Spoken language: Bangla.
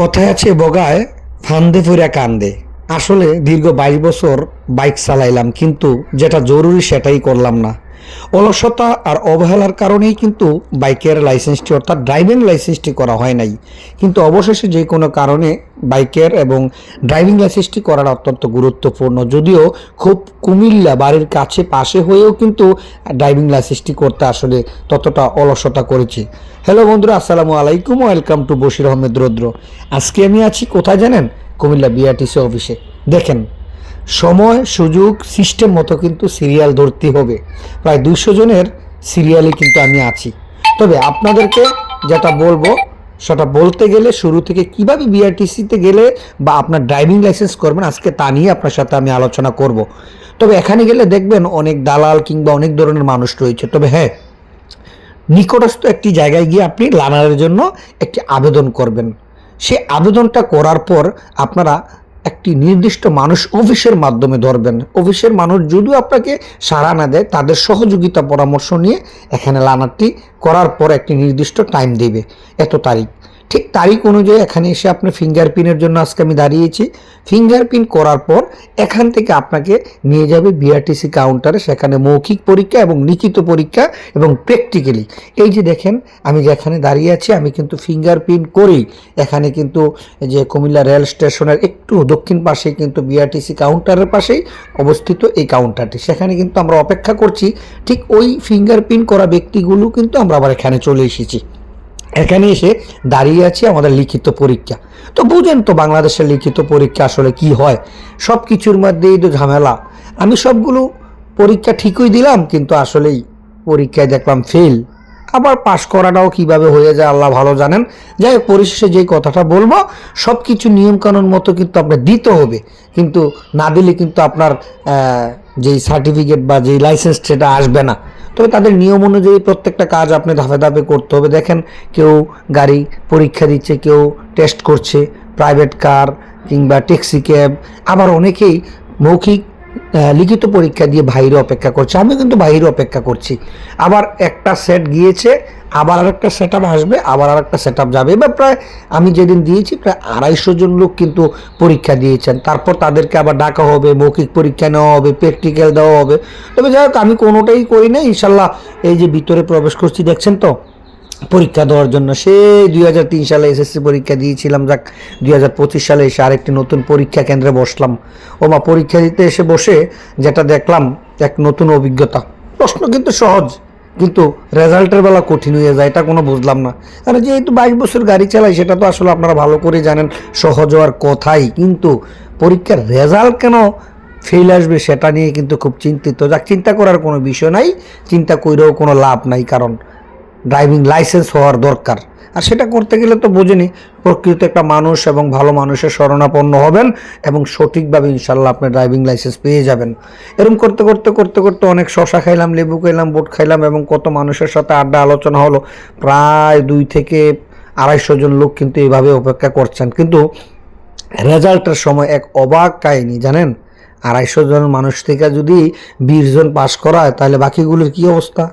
কথায় আছে বগায়, ফান্দে ফুরা কান্দে। আসলে দীর্ঘ বাইশ বছর বাইক চালাইলাম, কিন্তু যেটা জরুরি সেটাই করলাম না। অলসতা আর অবহেলার কারণেই কিন্তু বাইকের লাইসেন্সটি অর্থাৎ ড্রাইভিং লাইসেন্সটি করা হয় নাই। কিন্তু অবশেষে যে কোনো কারণে বাইকের এবং ড্রাইভিং লাইসেন্সটি করার অত্যন্ত গুরুত্বপূর্ণ। যদিও খুব কুমিল্লা বাড়ির কাছে পাশে হয়েও কিন্তু ড্রাইভিং লাইসেন্সটি করতে আসলে ততটা অলসতা করেছি। হ্যালো বন্ধুরা, আসসালামু আলাইকুম, ওয়েলকাম টু বশির আহমেদ রুদ্র। আজকে আমি আছি, কোথায় জানেন? কুমিল্লা বিআরটিসি অফিসে দেখেন। সময়, সুযোগ সিস্টেম মতো কিন্তু সিরিয়াল ধরতে হবে। প্রায় দুশো জনের সিরিয়ালে কিন্তু আমি আছি। তবে আপনাদেরকে যেটা বলব, সেটা বলতে গেলে শুরু থেকে কীভাবে বিআরটিসিতে গেলে বা আপনার ড্রাইভিং লাইসেন্স করবেন, আজকে তা নিয়ে আপনার সাথে আমি আলোচনা করব। তবে এখানে গেলে দেখবেন অনেক দালাল কিংবা অনেক ধরনের মানুষ রয়েছে। তবে হ্যাঁ নিকটস্থ একটি জায়গায় গিয়ে আপনি লানারের জন্য একটি আবেদন করবেন। সে আবেদনটা করার পর আপনারা একটি নির্দিষ্ট মানুষ অফিসের মাধ্যমে ধরবেন। অফিসের মানুষ যদিও আপনাকে সাড়া না দেয়, তাদের সহযোগিতা পরামর্শ নিয়ে এখানে লানারটি করার পর একটি নির্দিষ্ট টাইম দেবে। এত তারিখ। ঠিক তারিখ অনুযায়ী এখানে এসে আপনি ফিঙ্গারপ্রিন্টের জন্য আজকে আমি দাঁড়িয়েছি। ফিঙ্গারপ্রিন্ট করার পর এখান থেকে আপনাকে নিয়ে যাবে বিআরটিসি কাউন্টারে সেখানে মৌখিক পরীক্ষা এবং লিখিত পরীক্ষা এবং প্র্যাকটিক্যালি এই যে দেখেন, আমি যেখানে দাঁড়িয়ে আছি, আমি কিন্তু ফিঙ্গারপ্রিন্ট করেই এখানে কিন্তু যে কুমিল্লা রেল স্টেশনের একটু দক্ষিণ পাশে কিন্তু বিআরটিসি কাউন্টারের পাশেই অবস্থিত এই কাউন্টারটি সেখানে কিন্তু আমরা অপেক্ষা করছি, ঠিক ওই ফিঙ্গারপ্রিন্ট করা ব্যক্তিগুলো কিন্তু আমরা আবার এখানে চলে এসেছি। এখানে এসে দাঁড়িয়ে আছি আমাদের লিখিত পরীক্ষা। তো বুঝেন তো বাংলাদেশের লিখিত পরীক্ষা আসলে কি হয়? সব কিছুর মধ্যেই তো ঝামেলা। আমি সবগুলো পরীক্ষা ঠিকই দিলাম, কিন্তু আসলেই পরীক্ষায় দেখলাম ফেল আবার পাশ করাটাও কীভাবে হয়ে যায় আল্লাহ ভালো জানেন। যাই হোক, পরিশেষে যেই কথাটা বলব সব কিছু নিয়মকানুন মতো কিন্তু আপনার দিতে হবে। কিন্তু না দিলে কিন্তু আপনার যেই সার্টিফিকেট বা যেই লাইসেন্স সেটা আসবে না। তবে তাদের নিয়ম অনুযায়ী প্রত্যেকটা কাজ আপনি ধাপে ধাপে করতে হবে। দেখেন, কেউ গাড়ি পরীক্ষা দিচ্ছে, কেউ টেস্ট করছে প্রাইভেট কার কিংবা ট্যাক্সি ক্যাব আবার অনেকেই মৌখিক লিখিত পরীক্ষা দিয়ে বাইরে অপেক্ষা করছে। আমি কিন্তু বাইরে অপেক্ষা করছি। আবার একটা সেট গিয়েছে, আবার আরেকটা সেট আপ আসবে, আবার আরেকটা সেট আপ যাবে। এবার প্রায় আমি যেদিন দিয়েছি, প্রায় আড়াইশো জন লোক কিন্তু পরীক্ষা দিয়েছেন। তারপর তাদেরকে আবার ডাকা হবে, মৌখিক পরীক্ষা নেওয়া হবে প্র্যাকটিক্যাল দেওয়া হবে। তবে যাই হোক, আমি কোনোটাই করি না ইনশাল্লাহ এই যে ভিতরে প্রবেশ করছি, দেখছেন তো? পরীক্ষা দেওয়ার জন্য। সেই দুই হাজার তিন সালে এসএসসি পরীক্ষা দিয়েছিলাম, যাক, দুই হাজার পঁচিশ সালে এসে আরেকটি নতুন পরীক্ষা কেন্দ্রে বসলাম। ও মা পরীক্ষা দিতে এসে বসে যেটা দেখলাম, এক নতুন অভিজ্ঞতা। প্রশ্ন কিন্তু সহজ, কিন্তু রেজাল্টের বেলা কঠিন হয়ে যায়, এটা কোনো বুঝলাম না। কারণ যেহেতু বাইশ বছর গাড়ি চালাই, সেটা তো আসলে আপনারা ভালো করে জানেন, সহজ হওয়ার কথাই। কিন্তু পরীক্ষার রেজাল্ট কেন ফেল আসবে, সেটা নিয়ে কিন্তু খুব চিন্তিত। যাক, চিন্তা করার কোনো বিষয় নাই, চিন্তা করেও কোনো লাভ নাই কারণ। ড্রাইভিং লাইসেন্স হওয়ার দরকার। আর সেটা করতে গেলে তো বোঝেনি, প্রকৃত একটা মানুষ এবং ভালো মানুষের শরণাপন্ন হবেন এবং সঠিকভাবে ইনশাল্লাহ আপনি ড্রাইভিং লাইসেন্স পেয়ে যাবেন। এরকম করতে করতে করতে করতে অনেক শশা খাইলাম, লেবু খাইলাম, বোট খাইলাম এবং কত মানুষের সাথে আড্ডা আলোচনা হলো। প্রায় দুই থেকে আড়াইশো জন লোক কিন্তু এইভাবে অপেক্ষা করছেন। কিন্তু রেজাল্টের সময় এক অবাক কাহিনী, জানেন? আড়াইশো জন মানুষ থেকে যদি বিশ জন পাশ করায়, তাহলে বাকিগুলোর কি অবস্থা?